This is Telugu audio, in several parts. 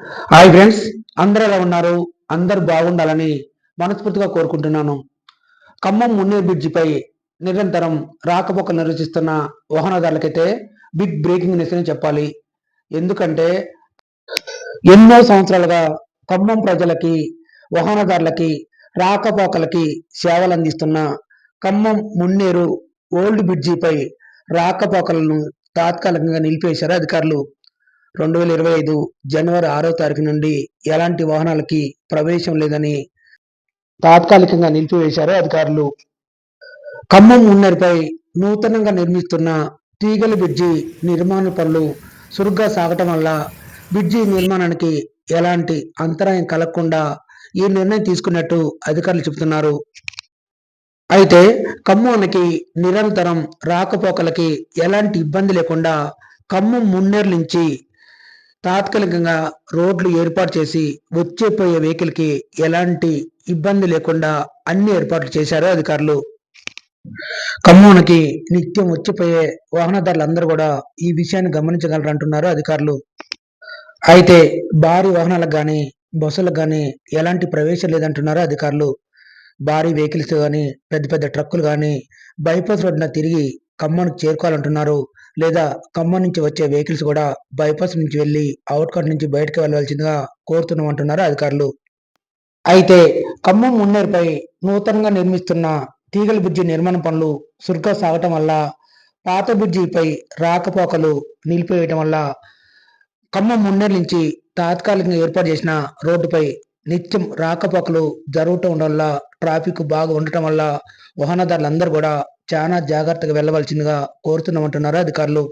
హాయ్ ఫ్రెండ్స్ అందరూ ఎలా ఉన్నారు? అందరు బాగుండాలని మనస్ఫూర్తిగా కోరుకుంటున్నాను. ఖమ్మం మున్నేరు బ్రిడ్జిపై నిరంతరం రాకపోకలు నిర్వహిస్తున్న వాహనదారులకైతే బిగ్ బ్రేకింగ్ న్యూస్ అని చెప్పాలి. ఎందుకంటే ఎన్నో సంవత్సరాలుగా ఖమ్మం ప్రజలకి వాహనదారులకి రాకపోకలకి సేవలు అందిస్తున్న ఖమ్మం మున్నేరు ఓల్డ్ బ్రిడ్జిపై రాకపోకలను తాత్కాలికంగా నిలిపేశారు అధికారులు. రెండు వేల ఇరవై ఐదు జనవరి ఆరో తారీఖు నుండి ఎలాంటి వాహనాలకి ప్రవేశం లేదని తాత్కాలికంగా నిలిపివేశారు అధికారులు. ఖమ్మం ఉన్నరిపై నూతనంగా నిర్మిస్తున్న తీగల బ్రిడ్జి నిర్మాణ పనులు చురుగ్గా సాగటం వల్ల బ్రిడ్జి నిర్మాణానికి ఎలాంటి అంతరాయం కలగకుండా ఈ నిర్ణయం తీసుకున్నట్టు అధికారులు చెబుతున్నారు. అయితే ఖమ్మానికి నిరంతరం రాకపోకలకి ఎలాంటి ఇబ్బంది లేకుండా ఖమ్మం మున్నేరు నుంచి తాత్కాలికంగా రోడ్లు ఏర్పాటు చేసి వచ్చేపోయే వెహికల్కి ఎలాంటి ఇబ్బంది లేకుండా అన్ని ఏర్పాట్లు చేశారు అధికారులు. ఖమ్మానికి నిత్యం వచ్చిపోయే వాహనదారులందరూ కూడా ఈ విషయాన్ని గమనించగలరు అంటున్నారు అధికారులు. అయితే భారీ వాహనాలకు కానీ బస్సులకు కానీ ఎలాంటి ప్రవేశం లేదంటున్నారు అధికారులు. భారీ వెహికల్స్ కానీ పెద్ద పెద్ద ట్రక్కులు కానీ బైపాస్ రోడ్డున తిరిగి ఖమ్మానికి చేరుకోవాలంటున్నారు. లేదా ఖమ్మం నుంచి వచ్చే వెహికల్స్ కూడా బైపాస్ నుంచి వెళ్ళి అవుట్కట్ నుంచి బయటకు వెళ్ళవలసిందిగా కోరుతున్నామంటున్నారు అధికారులు. అయితే ఖమ్మం మున్నేరుపై నూతనంగా నిర్మిస్తున్న తీగల బ్రిడ్జి నిర్మాణ పనులు చురుగ్గా సాగటం వల్ల పాత బ్రిడ్జిపై రాకపోకలు నిలిపివేయటం వల్ల ఖమ్మం మున్నేరు నుంచి తాత్కాలికంగా ఏర్పాటు చేసిన రోడ్డుపై నిత్యం రాకపోకలు జరుగుతూ ఉండడం వల్ల ట్రాఫిక్ బాగా ఉండటం వల్ల వాహనదారులందరూ కూడా చాలా జాగ్రత్తగా వెళ్ళవలసిందిగా కోరుతున్నామంటున్నారు అధికారులు.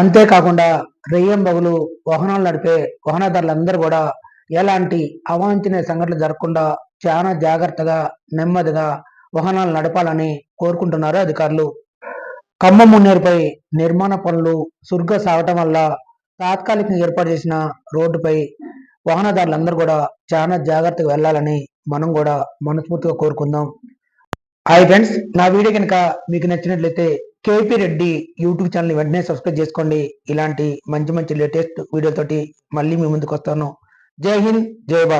అంతేకాకుండా రెయ్యం బగులు వాహనాలు నడిపే వాహనదారులందరూ కూడా ఎలాంటి అవాంఛనీయ సంఘటనలు జరగకుండా చాలా జాగ్రత్తగా నెమ్మదిగా వాహనాలు నడపాలని కోరుకుంటున్నారు అధికారులు. ఖమ్మం మున్నేరుపై నిర్మాణ పనులు సురుగ్గా సాగటం వల్ల తాత్కాలికంగా ఏర్పాటు చేసిన రోడ్డుపై వాహనదారులందరూ కూడా చాలా జాగ్రత్తగా వెళ్ళాలని మనం కూడా మనస్ఫూర్తిగా కోరుకుందాం. హాయ్ ఫ్రెండ్స్ నా వీడియో కనుక మీకు నచ్చినట్లయితే కేపీ రెడ్డి యూట్యూబ్ ఛానల్ వెంటనే సబ్స్క్రైబ్ చేసుకోండి. ఇలాంటి మంచి మంచి లేటెస్ట్ వీడియోతోటి మళ్ళీ మీ ముందుకు వస్తాను. జై హింద్ జై భారత్.